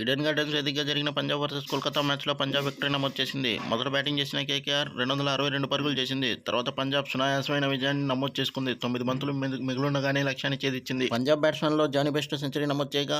Eden gardens వేదికగా జరిగిన Punjab versus Kolkata మ్యాచ్లో పంజాబ్ విక్టరీ నమోదు చేసింది. మొదట బ్యాటింగ్ చేసిన కేకేఆర్ రెండు వందల అరవై రెండు పరుగులు చేసింది. తర్వాత పంజాబ్ సునాయాసమైన విజయాన్ని నమోదు చేసుకుంది. తొమ్మిది బంతులు మిగులుండగానే లక్ష్యాన్ని చేదిచ్చింది పంజాబ్ బ్యాట్స్మెన్లో జానీ బెస్ట్ సెంచరీ నమోదు చేయగా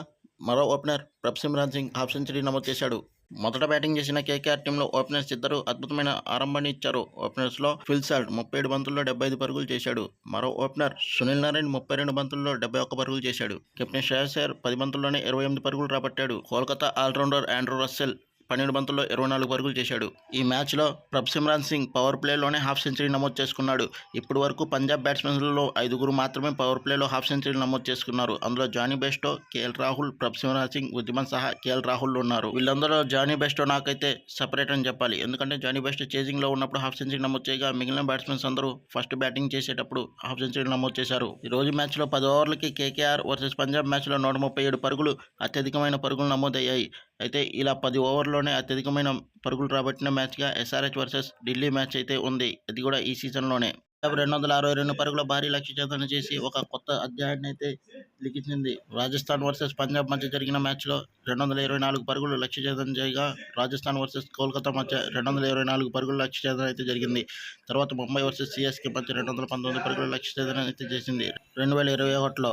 మరో opener Prabh Singh half century నమోదు చేశాడు. మొదట బ్యాటింగ్ చేసిన కేకేఆర్ టీంలో ఓపెనర్స్ ఇద్దరు అద్భుతమైన ఆరంభాన్ని ఇచ్చారు. ఓపెనర్స్లో ఫిల్సాల్ట్ ముప్పై ఏడు బంతుల్లో డెబ్బై ఐదు పరుగులు చేశాడు. మరో ఓపెనర్ సునీల్ నారాయణ్ ముప్పై రెండు బంతుల్లో డెబ్బై ఒక్క పరుగులు చేశాడు. కెప్టెన్ శ్రేయస్ అయ్యర్ పది బంతుల్లోనే ఇరవై ఎనిమిది పరుగులు రాబట్టాడు. కోల్కతా ఆల్రౌండర్ ఆండ్రూ రస్సెల్ పన్నెండు బంతుల్లో ఇరవై నాలుగు పరుగులు చేశాడు. ఈ మ్యాచ్లో ప్రభ్సిమ్రాన్ సింగ్ పవర్ ప్లేలోనే హాఫ్ సెంచరీ నమోదు చేసుకున్నాడు. ఇప్పటి వరకు పంజాబ్ బ్యాట్స్మెన్లలో ఐదుగురు మాత్రమే పవర్ ప్లేలో హాఫ్ సెంచరీ నమోదు చేసుకున్నారు. అందులో Jonny Bairstow KL Rahul Prabhsimran Singh ఉద్యమన్ సహా కేఎల్ రాహుల్ ఉన్నారు. వీళ్ళందరూ జానీ బెస్టో నాకైతే సపరేట్ అని చెప్పాలి. ఎందుకంటే జానీ బెస్టో చేసింగ్లో ఉన్నప్పుడు హాఫ్ సెంచరీ నమోదు చేయగా మిగిలిన బ్యాట్స్మెన్స్ అందరూ ఫస్ట్ బ్యాటింగ్ చేసేటప్పుడు హాఫ్ సెంచరీ నమోదు చేశారు. ఈ రోజు మ్యాచ్లో పది ఓవర్లకి కేకేఆర్ వర్సెస్ పంజాబ్ మ్యాచ్లో నూట ముప్పై ఏడు పరుగులు అత్యధికమైన పరుగులు నమోదయ్యాయి. అయితే ఇలా పది ఓవర్లోనే అత్యధికమైన పరుగులు రాబట్టిన మ్యాచ్గా ఎస్ఆర్హెచ్ వర్సెస్ ఢిల్లీ మ్యాచ్ అయితే ఉంది. అది కూడా ఈ సీజన్లోనే. రెండు వందల అరవై రెండు పరుగుల భారీ లక్ష్య చేతన చేసి ఒక కొత్త అధ్యాయాన్ని అయితే లిఖించింది. రాజస్థాన్ వర్సెస్ పంజాబ్ మధ్య జరిగిన మ్యాచ్లో రెండు వందల ఇరవై నాలుగు పరుగులు లక్ష్య చేతన చేయగా రాజస్థాన్ వర్సెస్ కోల్కతా మధ్య రెండు వందల ఇరవై నాలుగు పరుగుల లక్ష్య చేతన అయితే జరిగింది. తర్వాత ముంబై వర్సెస్ సిఎస్కే మధ్య రెండు వందల పంతొమ్మిది పరుగుల లక్ష్య చేతన అయితే చేసింది. రెండు వేల ఇరవై ఒకటిలో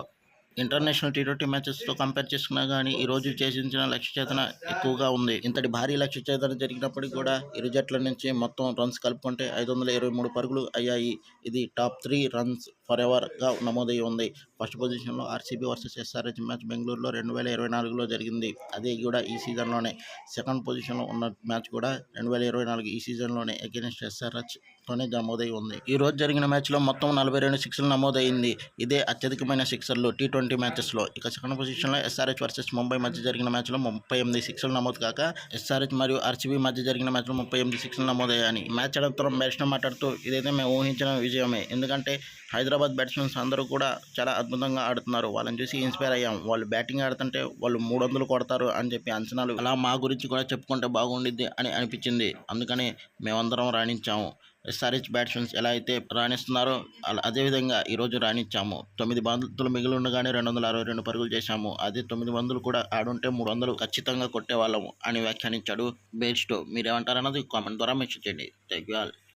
ఇంటర్నేషనల్ టీ ట్వంటీ మ్యాచెస్తో కంపేర్ చేసుకున్నా కానీ ఈ రోజు చేసించిన లక్ష్య చేతన ఎక్కువగా ఉంది. ఇంతటి భారీ లక్ష్య చేతన జరిగినప్పటికీ కూడా ఇరు జట్ల నుంచి మొత్తం రన్స్ కలుపుకుంటే ఐదు వందల ఇరవై మూడు పరుగులు అయ్యాయి. ఇది టాప్ త్రీ రన్స్ ఫర్ ఎవర్గా నమోదై ఉంది ఫస్ట్ పొజిషన్లో ఆర్సీబీ వర్సెస్ ఎస్ఆర్హెచ్ మ్యాచ్ బెంగళూరులో రెండు వేల ఇరవై నాలుగులో జరిగింది. అదే కూడా ఈ సీజన్లోనే. సెకండ్ పొజిషన్లో ఉన్న మ్యాచ్ కూడా రెండు వేల ఇరవై నాలుగు ఈ సీజన్లోనే అగెన్స్ట్ ఎస్ఆర్హెచ్ తోనే నమోదై ఉంది ఈ రోజు జరిగిన మ్యాచ్లో మొత్తం నలభై రెండు సిక్స్లు నమోదైంది ఇదే అత్యధికమైన సిక్సర్లు టీ ట్వంటీ మ్యాచెస్లో. ఇక సెకండ్ పొజిషన్లో ఎస్ఆర్హెచ్ వర్సెస్ ముంబై మధ్య జరిగిన మ్యాచ్లో ముప్పై ఎనిమిది సిక్స్లు నమోదు కాక ఎస్ఆర్హెచ్ మరియు ఆర్సీబీ మధ్య జరిగిన మ్యాచ్లో ముప్పై ఎనిమిది సిక్స్లు నమోదయ్యాయి. మ్యాచ్ అనంతరం బ్యాట్స్మెన్ మాట్లాడుతూ ఇదైతే మేము ఊహించిన విజయమే. ఎందుకంటే హైదరాబాద్ బ్యాట్స్మెన్స్ అందరూ కూడా చాలా అద్భుతంగా ఆడుతున్నారు. వాళ్ళని చూసి ఇన్స్పైర్ అయ్యాం. వాళ్ళు బ్యాటింగ్ ఆడుతుంటే వాళ్ళు మూడు వందలు కొడతారు అని చెప్పి అంచనాలు అలా మా గురించి కూడా చెప్పుకుంటే బాగుండిద్ది అని అనిపించింది. అందుకని మేమందరం రాణించాము. ఎస్ఆర్హెచ్ బ్యాట్స్మెన్స్ ఎలా అయితే రాణిస్తున్నారో అలా అదేవిధంగా ఈరోజు రాణించాము. తొమ్మిది బంతులు మిగిలి ఉండగానే రెండు వందల అరవై రెండు పరుగులు చేశాము. అదే తొమ్మిది బంతులు కూడా ఆడుంటే మూడు వందలు ఖచ్చితంగా కొట్టేవాళ్ళము అని వ్యాఖ్యానించాడు బేస్టో మీరేమంటారన్నది కామెంట్ ద్వారా మెసేజ్ చేయండి. Thank you all.